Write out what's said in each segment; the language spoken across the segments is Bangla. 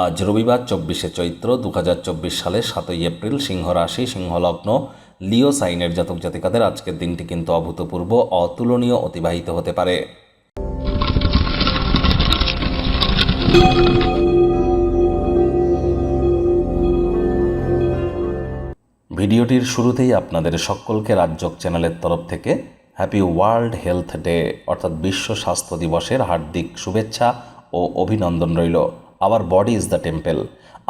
আজ রবিবার চব্বিশে চৈত্র দু সালে সাতই এপ্রিল সিংহ রাশি সিংহলগ্ন, লিও সাইনের জাতক জাতিকাদের আজকের দিনটি কিন্তু অভূতপূর্ব, অতুলনীয়, অতিবাহিত হতে পারে। ভিডিওটির শুরুতেই আপনাদের সকলকে রাজ্যক চ্যানেলের তরফ থেকে হ্যাপি ওয়ার্ল্ড হেলথ ডে অর্থাৎ বিশ্ব স্বাস্থ্য দিবসের হার্দিক শুভেচ্ছা ও অভিনন্দন রইল। Our body is the temple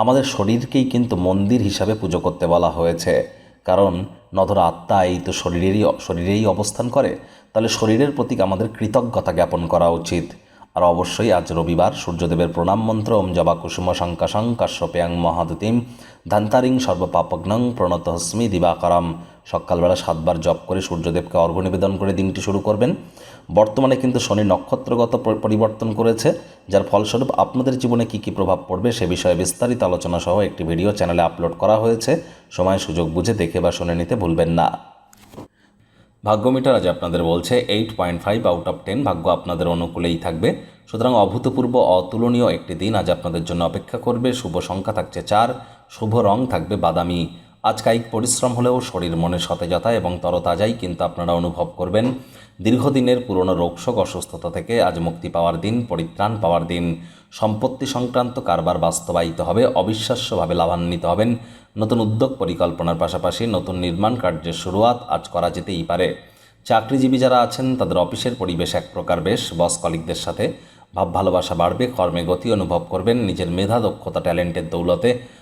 আমাদের শরীরকেই কিন্তু মন্দির হিসাবে পুজো করতে বলা হয়েছে। কারণ নধর আত্মা এই তো শরীরেরই, শরীরেই অবস্থান করে। তাহলে শরীরের প্রতি আমাদের কৃতজ্ঞতা জ্ঞাপন করা উচিত। আর অবশ্যই আজ রবিবার সূর্যদেবের প্রণাম মন্ত্র, ওম জবা কুসুম শঙ্কাশং কাশ্যপেয়াং মহাদুতিম ধান্তারিং সর্বপাপগ্নং প্রণত হস্মি দিবাকরম। সকালবেলা সাতবার জপ করে সূর্যদেবকে অর্ঘ্য নিবেদন করে দিনটি শুরু করবেন। বর্তমানে কিন্তু শনি নক্ষত্রগত পরিবর্তন করেছে, যার ফলস্বরূপ আপনাদের জীবনে কী কী প্রভাব পড়বে সে বিষয়ে বিস্তারিত আলোচনা সহ একটি ভিডিও চ্যানেলে আপলোড করা হয়েছে। সময় সুযোগ বুঝে দেখে বা শুনে নিতে ভুলবেন না। ভাগ্যমিটার আজ আপনাদের বলছে eight point five out of ten ভাগ্য আপনাদের অনুকূলেই থাকবে। সুতরাং অভূতপূর্ব অতুলনীয় একটি দিন আজ আপনাদের জন্য অপেক্ষা করবে। শুভ সংখ্যা থাকছে চার, শুভ রং থাকবে বাদামি। আজ কায়িক পরিশ্রম হলেও শরীর মনে সতেজতা এবং তরতাজাই কিন্তু আপনারা অনুভব করবেন। দীর্ঘদিনের পুরনো রোগশোক, অসুস্থতা থেকে আজ মুক্তি পাওয়ার দিন, পরিত্রাণ পাওয়ার দিন। সম্পত্তি সংক্রান্ত কারবার বাস্তবায়িত হবে, অবিশ্বাস্যভাবে লাভান্বিত হবেন। নতুন উদ্যোগ পরিকল্পনার পাশাপাশি নতুন নির্মাণ কার্যের শুরুয়াত আজ করা যেতেই পারে। চাকরিজীবী যারা আছেন, তাদের অফিসের পরিবেশ এক প্রকার বেশ। বস কলিকদের সাথে ভাব ভালোবাসা বাড়বে, কর্মে গতি অনুভব করবেন। নিজের মেধা, দক্ষতা, ট্যালেন্টের দৌলতে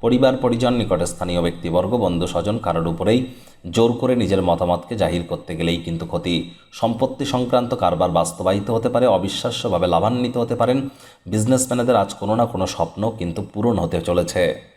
পরিবার, পরিজন নিকটে স্থানীয় ব্যক্তিবর্গ, বন্ধু, স্বজন কারোর উপরেই জোর করে নিজের মতামতকে জাহির করতে গেলেই কিন্তু ক্ষতি। সম্পত্তি সংক্রান্ত কারবার বাস্তবায়িত হতে পারে, অবিশ্বাস্যভাবে লাভান্বিত হতে পারেন। বিজনেসম্যানেদের আজ কোনো না কোনো স্বপ্ন কিন্তু পূরণ হতে চলেছে।